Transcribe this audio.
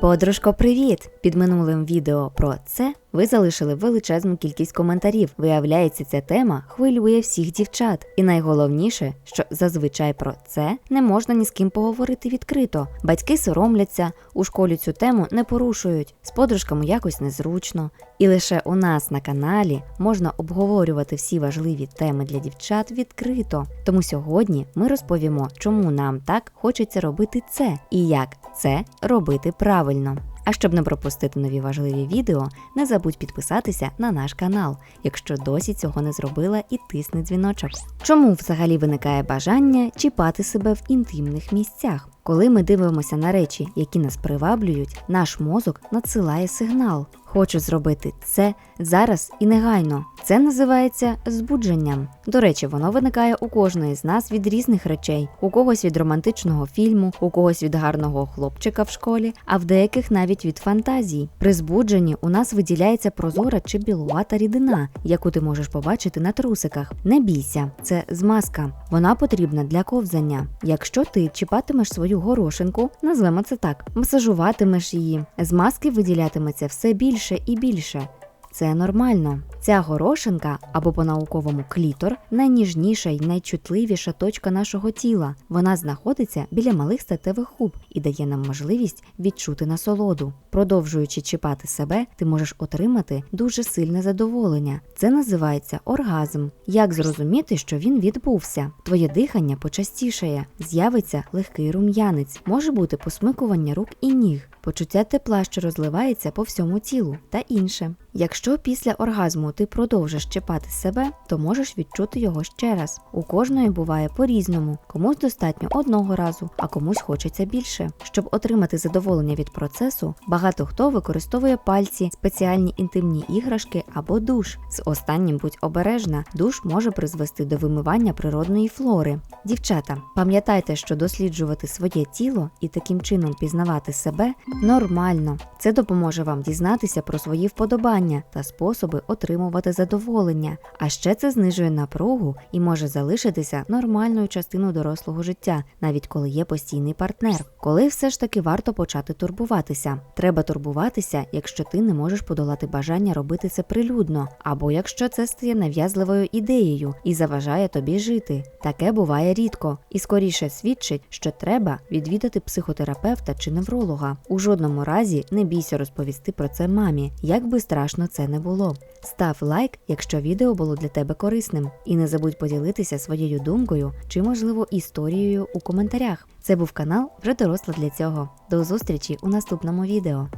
Подружко, привіт! Під минулим відео про це ви залишили величезну кількість коментарів. Виявляється, ця тема хвилює всіх дівчат. І найголовніше, що зазвичай про це не можна ні з ким поговорити відкрито. Батьки соромляться, у школі цю тему не порушують, з подружками якось незручно. І лише у нас на каналі можна обговорювати всі важливі теми для дівчат відкрито. Тому сьогодні ми розповімо, чому нам так хочеться робити це і як це робити правильно. А щоб не пропустити нові важливі відео, не забудь підписатися на наш канал, якщо досі цього не зробила, і тисни дзвіночок. Чому взагалі виникає бажання чіпати себе в інтимних місцях? Коли ми дивимося на речі, які нас приваблюють, наш мозок надсилає сигнал. Хочу зробити це зараз і негайно. Це називається збудженням. До речі, воно виникає у кожної з нас від різних речей: у когось від романтичного фільму, у когось від гарного хлопчика в школі, а в деяких навіть від фантазій. При збудженні у нас виділяється прозора чи білувата рідина, яку ти можеш побачити на трусиках. Не бійся, це змазка. Вона потрібна для ковзання. Якщо ти чіпатимеш свою горошинку, назвемо це так, масажуватимеш її, З маски виділятиметься все більше і більше. Це нормально. Ця горошинка або по-науковому клітор найніжніша й найчутливіша точка нашого тіла. Вона знаходиться біля малих статевих губ і дає нам можливість відчути насолоду. Продовжуючи чіпати себе, ти можеш отримати дуже сильне задоволення. Це називається оргазм. Як зрозуміти, що він відбувся? Твоє дихання почастішає, з'явиться легкий рум'янець, може бути посмикування рук і ніг, почуття тепла, що розливається по всьому тілу, та інше. Якщо після оргазму ти продовжиш чіпати себе, то можеш відчути його ще раз. У кожної буває по-різному, комусь достатньо одного разу, а комусь хочеться більше. Щоб отримати задоволення від процесу, багато хто використовує пальці, спеціальні інтимні іграшки або душ. З останнім будь обережна, душ може призвести до вимивання природної флори. Дівчата, пам'ятайте, що досліджувати своє тіло і таким чином пізнавати себе нормально. Це допоможе вам дізнатися про свої вподобання та способи отримувати задоволення. А ще це знижує напругу і може залишитися нормальною частиною дорослого життя, навіть коли є постійний партнер. Коли все ж таки варто почати турбуватися. Треба турбуватися, якщо ти не можеш подолати бажання робити це прилюдно, або якщо це стає нав'язливою ідеєю і заважає тобі жити. Таке буває рідко і скоріше свідчить, що треба відвідати психотерапевта чи невролога. У жодному разі не бійся розповісти про це мамі, як би страшно не було. Став лайк, якщо відео було для тебе корисним, і не забудь поділитися своєю думкою чи, можливо, історією у коментарях. Це був канал вже доросла для цього. До зустрічі у наступному відео.